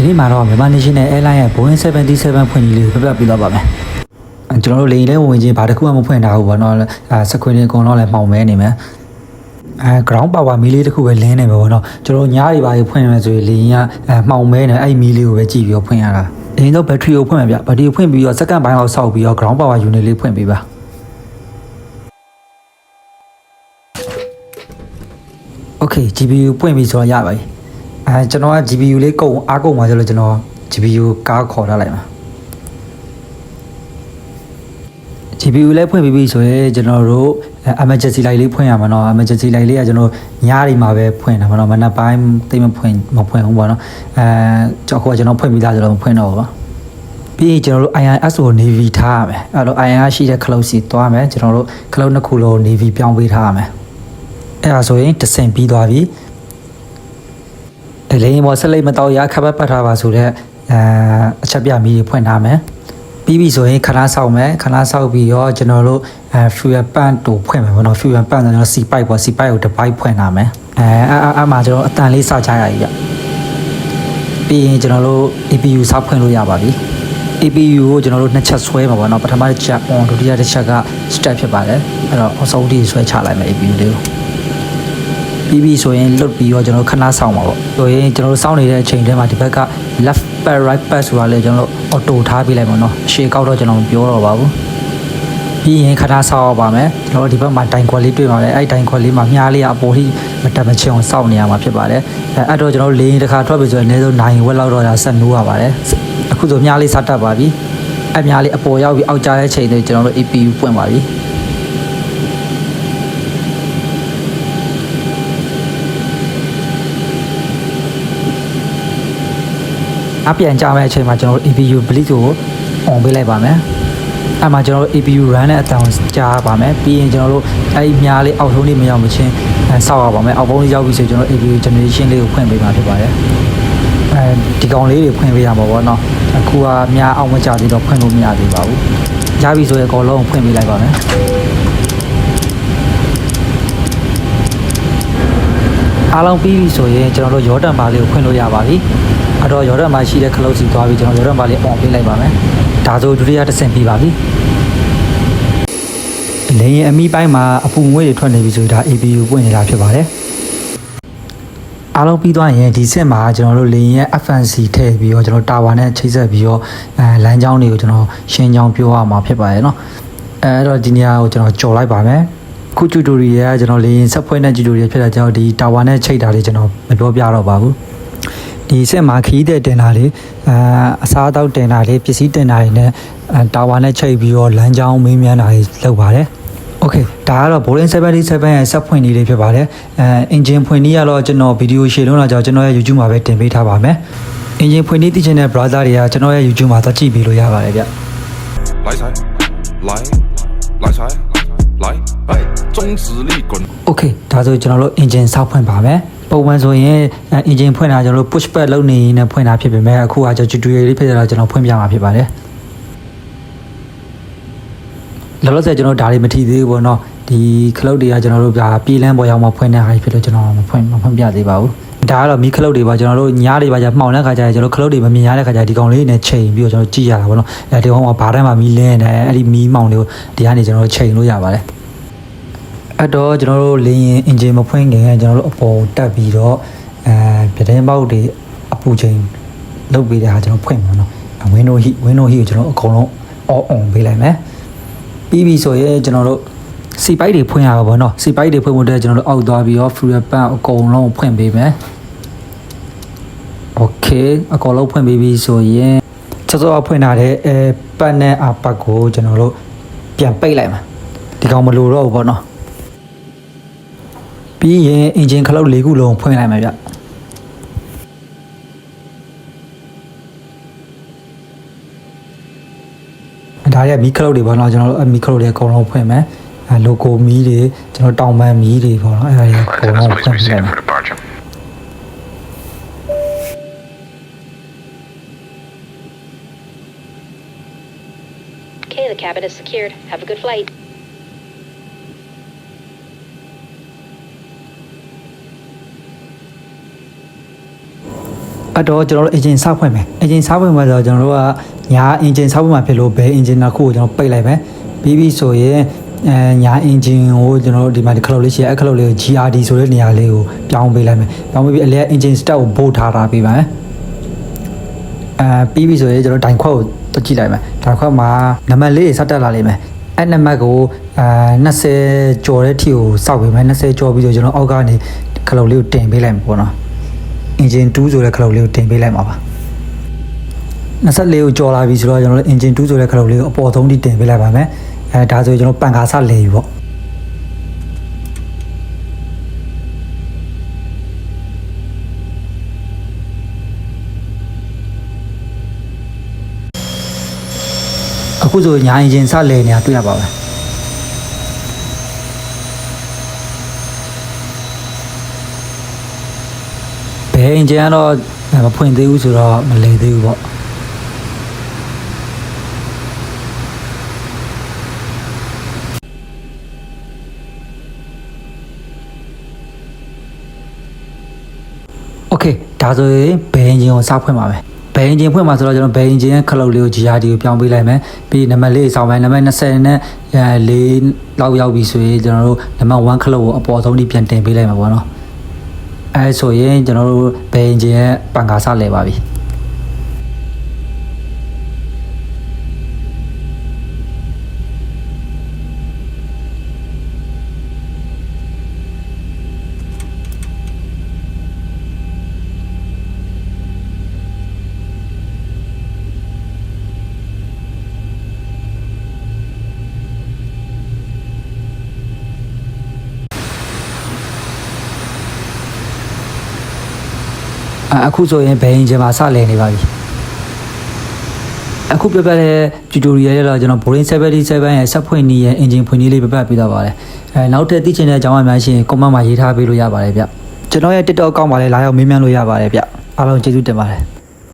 ဒီနေ့မှာတော့မြန်မာ National Airline ရဲ့ Boeing 737ဖွင့်ကြီးလေးကိုပြပြပေးတော့ပါမယ်အဲကျွန်တော်တို့လေရင်လေးဝင်ချင်းဘာတစ်ခုမှမဖွင့်တာဘူးပေါ့နော်အဲစခွေတွေအကုန်လုံးလည်းမှောင်မဲနေမယ်အဲ ground power မီးလေးတစ်ခုပဲလင်းနေပဲပေါ့နော်ကျွန်တော်ညားတွေပါဖွင့်နေမယ်ဆိုရင်လေရင်ကအဲမှောင်မဲနေအဲ့မီးလေးကိုပဲကြည့်ပြီးတော့ဖွင့်ရတာအရင်တော့ battery ကိုဖွင့်မယ်ဗျ battery ကိုဖွင့်ပြီးတော့ second ပိုင်းလောက်စောက်ပြီးတော့ ground power unit လေးဖွင့်ပေးပါ Okay GPU ပွင့်ပြီဆိုတော့ရပါပြီ အဲကျွန်တော်က GPU လေးကုန်အားကုန်ပါဆိုလို့ကျွန်တော် GPU ကားခေါ်ထားလိုက်ပါ GPU လည်းဖွင့်ပြီးပြီဆိုရင်ကျွန်တော်တို့အဲ emergency light လေးဖွင့်ရမှာเนาะ emergency light လေးကကျွန်တော်ညနေမှာပဲဖွင့်တာပါเนาะမနက်ပိုင်းတိတ်မဖွင့်မဖွင့်ဘူးပေါ့เนาะအဲကျွန်တော်ကကျွန်တော်ဖွင့်ပြီးသားဆိုတော့မဖွင့်တော့ဘူးပါပြီးရင်ကျွန်တော်တို့ INS ကို navy ထားရမယ်အဲ့တော့ INS ရှိတဲ့ cloud စီသွားမယ်ကျွန်တော်တို့ cloud နှစ်ခုလုံး navy ပြောင်းပေးထားရမယ် အဲ့ဒါဆိုရင်တဆင်ပြီးသွားပြီ အလိမ်မော်ဆက်လိုက်မတော့ရခပ်ပတ်ပတ်ထားပါဆိုတော့အဲအချက်ပြမီးတွေဖွင့်ထားမယ်ပြီးပြီဆိုရင်ခဏဆောက်မယ်ခဏဆောက်ပြီးတော့ကျွန်တော်တို့အဲ fuel pump တို့ဖွင့်မယ်ပေါ့နော် fuel pump ဆိုတော့ကျွန်တော် C pipe ပေါ့ C pipe ကိုတစ်ပိုက်ဖွင့်ထားမယ်အဲအဲ့အဲ့မှာကျွန်တော်အတန်လေးစချရည်ပြပြီးရင်ကျွန်တော်တို့ APU ဆောက်ဖွင့်လို့ရပါပြီ APU ကိုကျွန်တော်တို့နှစ်ချက်ဆွဲမှာပေါ့နော်ပထမတစ်ချက် on ဒုတိယတစ်ချက်က step ဖြစ်ပါတယ်အဲ့တော့အဆုံးထိဆွဲချလိုက်မယ် APU လေးကို ပြီးပြီဆိုရင်လွတ်ပြီးတော့ကျွန်တော်ခဏဆောင်ပါပေါ့ဆိုရင်ကျွန်တော်တို့စောင့်နေတဲ့အချိန်ထဲမှာဒီဘက်က left back right back ဆိုတာလေကျွန်တော်တို့ auto ထားပေးလိုက်ပါတော့ရှေ့ကောက်တော့ကျွန်တော်မပြောတော့ပါဘူးပြီးရင်ခဏဆောက်ရပါမယ်ကျွန်တော်တို့ဒီဘက်မှာတိုင်ခွက်လေးတွေ့ပါလေအဲ့တိုင်ခွက်လေးမှာမြားလေးကအပေါ်ထိမတက်မချင်အောင်စောင့်နေရမှာဖြစ်ပါတယ်အဲအဲ့တော့ကျွန်တော်တို့လေရင်တစ်ခါထွက်ပြီဆိုရင်အနည်းဆုံး9ဝက်လောက်တော့ဒါဆက်နိုးရပါတယ်အခုဆိုမြားလေးစတက်ပါပြီအဲ့မြားလေးအပေါ်ရောက်ပြီးအောက်ကျတဲ့ချိန်တွေကျွန်တော်တို့ APU ပွင့်ပါပြီ အပြန်ကြမယ့်အချိန်မှာကျွန်တော်တို့ APU bleed ကို on ပေးလိုက်ပါမယ်။အဲ့မှာကျွန်တော်တို့ APU run နဲ့အတန်ကိုကြားပါမယ်။ပြီးရင်ကျွန်တော်တို့အဲ့ဒီမြားလေးအောက်ဆုံးလေးမရောက်မချင်းအဲစောက်ရပါမယ်။အောက်ဘုံလေးရောက်ပြီဆိုကျွန်တော် APU generation လေးကိုဖွင့်ပေးမှာဖြစ်ပါတယ်။အဲဒီကောင်လေးတွေဖွင့်ပေးရမှာပေါ့နော်။အခုကမြားအောက်မကျသေးတော့ဖွင့်လို့မရသေးပါဘူး။ရပြီဆိုရင်အကောင်လုံးကိုဖွင့်ပေးလိုက်ပါမယ်။ အားလုံးပြီးပြီဆိုရင်ကျွန်တော်တို့ရောတန်ပါလေးကိုဖွင့်လို့ရပါပြီ။အဲ့တော့ရောတန်ပါရှိတဲ့ခလုတ်စီသွားပြီးကျွန်တော်ရောတန်ပါလေး on ပေးလိုက်ပါမယ်။ဒါဆိုဒုတိယတစ်ဆင့်ပြီးပါပြီ။လေရင်အမိပိုင်းမှာအပူငွေ့တွေထွက်နေပြီဆိုဒါ APU ပွင့်နေတာဖြစ်ပါတယ်။အားလုံးပြီးသွားရင်ဒီဆက်မှာကျွန်တော်တို့လေရင်ရဲ့ FNC ထည့်ပြီးတော့ကျွန်တော်တာဝါနဲ့ချိတ်ဆက်ပြီးတော့အဲလမ်းကြောင်းတွေကိုကျွန်တော်ရှင်းကြောင်းပြောရမှာဖြစ်ပါတယ်နော်။အဲအဲ့တော့ဒီနေရာကိုကျွန်တော်ကြော်လိုက်ပါမယ်။ အခု tutorial ကကျွန်တော်လေရင်ဆက်ဖွဲ့တဲ့ tutorial ဖြစ်တာကြောင့်ဒီ tower နဲ့ချိတ်တာတွေကျွန်တော်မပြောပြတော့ပါဘူးဒီဆက်မှာခီးတဲ့တင်တာတွေအအစားအသောက်တင်တာတွေပစ္စည်းတင်တာတွေနဲ့တာဝါနဲ့ချိတ်ပြီးတော့လမ်းကြောင်းမေးမြန်းတာတွေလုပ်ပါတယ်โอเคဒါကတော့ Boeing 787ရဲ့ဆက်ဖွင့်နည်းလေးဖြစ်ပါတယ်အဲ engine ဖွင့်နည်းကတော့ကျွန်တော်ဗီဒီယိုရှေ့လုံးလာကြောင့်ကျွန်တော်ရဲ့ YouTube မှာပဲတင်ပေးထားပါမယ် engine ဖွင့်နည်းသိချင်တဲ့ browser တွေကကျွန်တော်ရဲ့ YouTube မှာသွားကြည့်ပြီးလို့ရပါတယ်ဗျ light side light light side 哎，中指力滚。 Okay ဒါဆိုကျွန်တော်တို့ engine စောက်ဖွင့်ပါမယ်။ပုံမှန်ဆိုရင်အဲ engine ဖွင့်တာကျွန်တော်တို့ push back လုပ်နေရင်လည်းဖွင့်တာဖြစ်ပေမဲ့အခုကကျွန်တော် tutorial လေးဖြစ်တဲ့တော့ကျွန်တော်ဖွင့်ပြမှာဖြစ်ပါတယ်။လောလောဆယ်ကျွန်တော်ဒါတွေမထီသေးဘူးပေါ့နော်ဒီခလုတ်တွေကကျွန်တော်တို့ပြပြေးလန်းပေါ်ရောက်မှဖွင့်တဲ့ဟာကြီးဖြစ်လို့ကျွန်တော်မဖွင့်မဖွင့်ပြသေးပါဘူးဒါကတော့မီးခလုတ်တွေပါကျွန်တော်တို့ညားတွေပါကြမှောင်တဲ့ခါကျရင်ကျွန်တော်ခလုတ်တွေမမြင်ရတဲ့ခါကျဒီကောင်လေးနဲ့ချိန်ပြီးတော့ကျွန်တော်ကြည့်ရတာပေါ့နော်အဲဒီကောင်ကဘာတန်းမှာမီးလင်းနေတယ်အဲ့ဒီမီးမောင်တွေကိုဒီကနေကျွန်တော်တို့ချိန်လို့ရပါတယ် အဲ့တော့ကျွန်တော်တို့လင်းရင် engine မဖွင့်ခင်ကျွန်တော်တို့အပေါ်တက်ပြီးတော့အဲပြတင်းပေါက်တွေအပူချိန်လုတ်ပေးတဲ့ဟာကျွန်တော်ဖွင့်မှာနော် window heat window heat ကိုကျွန်တော်အကုန်လုံး off on ပေးလိုက်မယ် ပြီးပြီဆိုရင်ကျွန်တော်တို့စီပိုက်တွေဖွင့်ရပါဘောเนาะစီပိုက်တွေဖွင့်ဖို့အတွက်ကျွန်တော်တို့အောက်သွားပြီးတော့ fuel pump အကုန်လုံးဖွင့်ပေးမယ် okay အကုန်လုံးဖွင့်ပေးပြီဆိုရင်ချက်စောဖွင့်ထားတဲ့အဲပတ်နဲ့အပတ်ကိုကျွန်တော်တို့ပြန်ပိတ်လိုက်မှာဒီကောင်မလိုတော့ဘူးပေါ့ ပြီးရင်အင်ဂျင်ခလုတ်၄ခုလုံးဖွင့်လိုက်မှာဗျဒါရမီးခလုတ်တွေပေါ့နော်ကျွန်တော်တို့မီးခလုတ်တွေအကုန်လုံးဖွင့်မယ်အဲလိုကိုမီးတွေကျွန်တော်တောင်ပန်းမီးတွေပေါ့နော်အဲဒါတွေအကုန်လုံးဖွင့်မယ် cabin is secured. Have a good flight. အအဲ့တော့ကျွန်တော်တို့ engine စောက်ဖွင့်မယ် engine စောက်ဖွင့်မှာဆိုတော့ကျွန်တော်တို့ကညာ engine စောက်ဖွင့်မှာဖြစ်လို့ဘယ် engine တစ်ခုကိုကျွန်တော်ပိတ်လိုက်မယ်ပြီးပြီဆိုရင်အဲညာ engine ကိုကျွန်တော်တို့ဒီမှာဒီခလုတ်လေးရှိရအဲ့ခလုတ်လေးကို GRD ဆိုတဲ့နေရာလေးကိုပြောင်းပေးလိုက်မယ်ပြောင်းပေးပြီးအလဲ engine start ကိုပို့ထားတာပေးပါမယ်အဲပြီးပြီဆိုရင်ကျွန်တော်ဒိုင်ခွက်ကိုတွက်ကြည့်လိုက်မယ်ဒိုင်ခွက်မှာနံပါတ်လေးဆက်တက်လာလိမ့်မယ်အဲ့နံပါတ်ကိုအဲ20ကျော်တဲ့ထီကိုစောက်ပေးမယ်20ကျော်ပြီးတော့ကျွန်တော်အောက်ကနေခလုတ်လေးကိုတင်ပေးလိုက်မှာပေါ့နော် engine 2ဆိုတဲ့ခလုတ်လေးကိုတင်ပေးလိုက်မှာပါ24ကိုကြော်လာပြီဆိုတော့ကျွန်တော်တို့ engine 2ဆိုတဲ့ခလုတ်လေးကိုအပေါ်ဆုံးထိတင်ပေးလိုက်ပါမယ်အဲဒါဆိုရင်ကျွန်တော်ပန်ကာဆလဲပြီပေါ့အခုဆိုညာ engine ဆလဲနေတာတွေ့ရပါ မယ်ဘယ် engine ကတော့မဖွင့်သေးဘူးဆိုတော့မလဲသေးဘူးပေါ့ โอเคဒါဆိုရင်ဘယ် engine ကိုစဖွင့်ပါမယ်ဘယ် engine ဖွင့်မှာဆိုတော့ကျွန်တော်ဘယ် engine ရဲ့ခလုတ်လေးကို GRD ကိုပြောင်းပေးလိုက်မယ်ပြီးနံပါတ်4စောင်းမယ်နံပါတ်20နဲ့4လောက်ရောက်ပြီဆိုရင်ကျွန်တော်တို့နံပါတ်1ခလုတ်ကိုအပေါ်ဆုံးထိပြန်တင်ပေးလိုက်မှာပေါ့နော် အဲဆိုရင်ကျွန်တော်တို့ဘယ် engine ရဲ့ပန်ကာစလဲပါပြီ အအခုဆိုရင်ဘယ်အင်ဂျင်မှာစလည်နေပါပြီအခုပြပြတဲ့ tutorial ရတော့ကျွန်တော် Boeing 787ရဲ့ဆက်ဖွင့်နည်းရဲ့ engine ဖွင့်နည်းလေးပြပြပေးတော့ပါတယ်အဲနောက်ထပ်သိချင်တဲ့အကြောင်းအများကြီးရှင် comment မှာရေးထားပေးလို့ရပါတယ်ဗျကျွန်တော်ရဲ့ TikTok အကောင့်မှာလည်းလာရောက်မေးမြန်းလို့ရပါတယ်ဗျအားလုံးကျေးဇူးတင်ပါတယ်